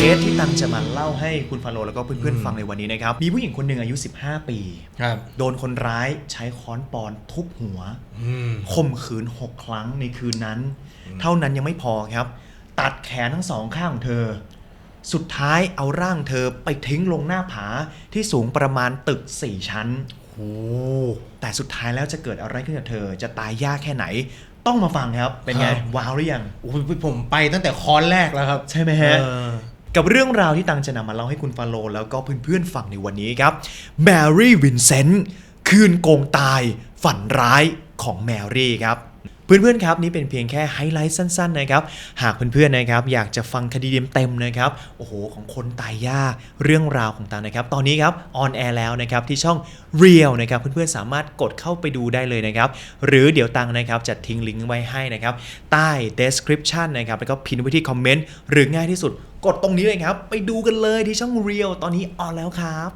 สที่ตังจะมาเล่าให้คุณฟาโรห์แล้วก็เพื่อนๆฟังในวันนี้นะครับ มีผู้หญิงคนหนึ่งอายุ 15 ปี ครับ โดนคนร้ายใช้ค้อนปอนทุบหัวอืมข่มขืน 6 ครั้งในคืนนั้น เท่านั้นยังไม่พอครับ ตัดแขนทั้งสองข้างของเธอ สุดท้ายเอาร่างเธอไปทิ้งลงหน้าผาที่สูงประมาณตึก 4 ชั้นโอ้แต่สุดท้ายแล้วจะเกิดอะไรขึ้นกับเธอ จะตายยากแค่ไหนต้องมาฟังครับ เป็นไง ว้าวหรือยังโหผมไปตั้งแต่คอนแรกแล้วครับ ใช่ไหมฮะเออ กับเรื่องราวที่ตังจะนำมาเล่าให้คุณฟาโลแล้วก็เพื่อนๆฟังในวันนี้ครับแมรี่วินเซนต์คืนโกงตายฝันร้ายของแมรี่ครับ เพื่อนๆครับนี่เป็นเพียงแค่ไฮไลท์สั้นๆนะครับหากเพื่อนๆนะครับอยากจะฟังคดีเต็มๆนะครับโอ้โหของคนตายยากเรื่องราวของตังนะครับตอนนี้ครับออนแอร์แล้วนะครับที่ช่อง Real นะครับเพื่อนๆสามารถกดเข้าไปดูได้เลยนะครับหรือเดี๋ยวตังนะครับจะทิ้งลิงก์ไว้ให้นะครับใต้ description นะครับแล้วก็พิมพ์ไว้ที่คอมเมนต์หรือง่ายที่สุด กดตรงนี้เลยครับไปดูกันเลยที่ช่อง Real ตอนนี้ออนแล้วครับ